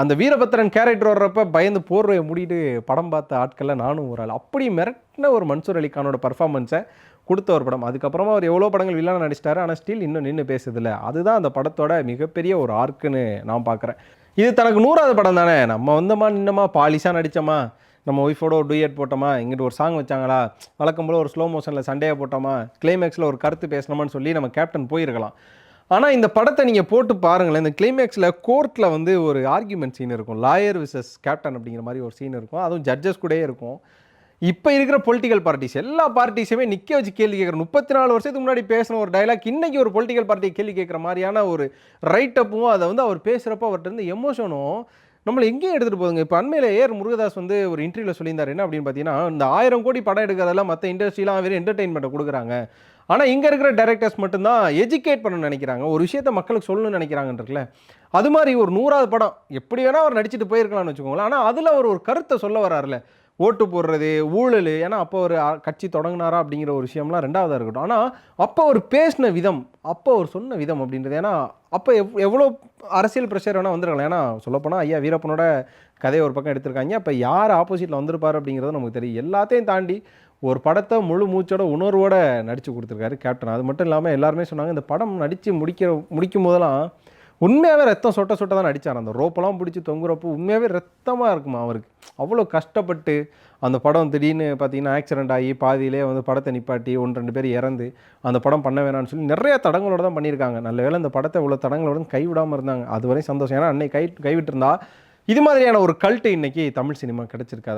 அந்த வீரபத்திரன் கேரக்டர் வர்றப்ப பயந்து போர்வையை மூடிட்டு படம் பார்த்த ஆட்களில் நானும் ஒரு ஆள். அப்படி மிரட்டின ஒரு மன்சூர் அலிகானோட பர்ஃபார்மன்ஸை கொடுத்த ஒரு படம். அதுக்கப்புறமா அவர் எவ்வளோ படங்கள் வில்லனா நடிச்சிட்டாரு ஆனால் ஸ்டில் இன்னும் நின்று பேசுதில்ல அதுதான் அந்த படத்தோட மிகப்பெரிய ஒரு ஆர்க்குன்னு நான் பார்க்குறேன். இது தனக்கு நூறாவது படம் தானே? நம்ம வந்தோமா நின்னமா பாலிஷாக நடித்தோமா நம்ம ஒய்ஃபோட ஒரு டூயட் போட்டோமா? இங்கிட்டு ஒரு சாங் வச்சாங்களா? வழக்கம் போல் ஒரு ஸ்லோ மோஷனில் சண்டையை போட்டோமா? கிளைமேக்ஸில் ஒரு கருத்து பேசணுமான்னு சொல்லி நம்ம கேப்டன் போயிருக்கலாம். ஆனால் இந்த படத்தை நீங்கள் போட்டு பாருங்களேன். இந்த கிளைமேக்ஸில் கோர்ட்டில் வந்து ஒரு ஆர்கியூமெண்ட் சீன் இருக்கும். லாயர் விசஸ் கேப்டன் அப்படிங்கிற மாதிரி ஒரு சீன் இருக்கும். அதுவும் ஜட்ஜஸ் கூடயே இருக்கும். இப்போ இருக்கிற பொலிட்டிக்கல் பார்ட்டிஸ் எல்லா பார்ட்டிஸுமே நிற்க வச்சு கேள்வி கேட்குற முப்பத்தி நாலு வருஷத்துக்கு முன்னாடி பேசின ஒரு டைலாக் இன்றைக்கி ஒரு பொலிட்டிக்கல் பார்ட்டியை கேள்வி கேட்குற மாதிரியான ஒரு ரைட் அப்பும் அதை வந்து அவர் பேசுகிறப்ப அவர்கிட்ட இருந்து எமோஷனும் நம்மளை எங்கேயும் எடுத்துகிட்டு போகுதுங்க. இப்போ அண்மையில் ஏர் முருகதாஸ் வந்து ஒரு இன்டர்வியூவில் சொல்லியிருந்தார். என்ன அப்படின்னு பார்த்தீங்கன்னா இந்த ஆயிரம் கோடி படம் எடுக்கிறதெல்லாம் மற்ற இண்டஸ்ட்ரிலாம் வெறும் என்டர்டெயின்மெண்ட்டை கொடுக்குறாங்க. ஆனால் இங்கே இருக்கிற டைரக்டர்ஸ் மட்டும்தான் எஜுகேட் பண்ணணும்னு நினைக்கிறாங்க. ஒரு விஷயத்த மக்களுக்கு சொல்லணும்னு நினைக்கிறாங்கன்றதுல அது மாதிரி ஒரு நூறாவது படம் எப்படி வேணால் அவர் நடிச்சுட்டு போயிருக்கலாம்னு வச்சுக்கோங்களேன். ஆனால் அதில் அவர் ஒரு கருத்தை சொல்ல வராருல ஓட்டு போடுறது ஊழல். ஏன்னா அப்போ ஒரு கட்சி தொடங்கினாரா அப்படிங்கிற ஒரு விஷயம்லாம் ரெண்டாவதாக இருக்கட்டும். ஆனால் அப்போ அவர் பேசின விதம் அப்போ அவர் சொன்ன விதம் அப்படின்றது ஏன்னா அப்போ எவ் எவ்வளோ அரசியல் ப்ரெஷர் வேணால் வந்துருக்கலாம். ஏன்னா சொல்லப்போனால் ஐயா வீரப்பனோட கதையை ஒரு பக்கம் எடுத்திருக்காங்க. அப்போ யார் ஆப்போசிட்டில் வந்திருப்பார் அப்படிங்கிறது நமக்கு தெரியும். எல்லாத்தையும் தாண்டி ஒரு படத்தை முழு மூச்சோட உணர்வோட நடித்து கொடுத்துருக்காரு கேப்டன் அது மட்டும் இல்லாமல் எல்லாருமே சொன்னாங்க இந்த படம் நடித்து முடிக்கிற முடிக்கும் போதெல்லாம் உண்மையாகவே ரத்தம் சொட்ட சொட்ட தான் நடித்தார் அந்த ரோப்பெல்லாம் பிடிச்சி தொங்குறப்போ உண்மையாகவே ரத்தமாக இருக்குமா அவருக்கு? அவ்வளோ கஷ்டப்பட்டு அந்த படம் திடீர்னு பார்த்தீங்கன்னா ஆக்சிடென்ட் ஆகி பாதியிலே வந்து படத்தை நிப்பாட்டி ஒன்று ரெண்டு பேர் இறந்து அந்த படம் பண்ண வேணாம்னு சொல்லி நிறைய தடங்களோட தான் பண்ணியிருக்காங்க. நல்ல வேளை இந்த படத்தை இவ்வளோ தடங்களோட கைவிடாமல் இருந்தாங்க. அது வரையும் சந்தோஷம். ஏன்னா அன்னைக்கு கை கைவிட்டிருந்தா இது மாதிரியான ஒரு கல்ட்டு இன்றைக்கி தமிழ் சினிமா கிடச்சிருக்காது.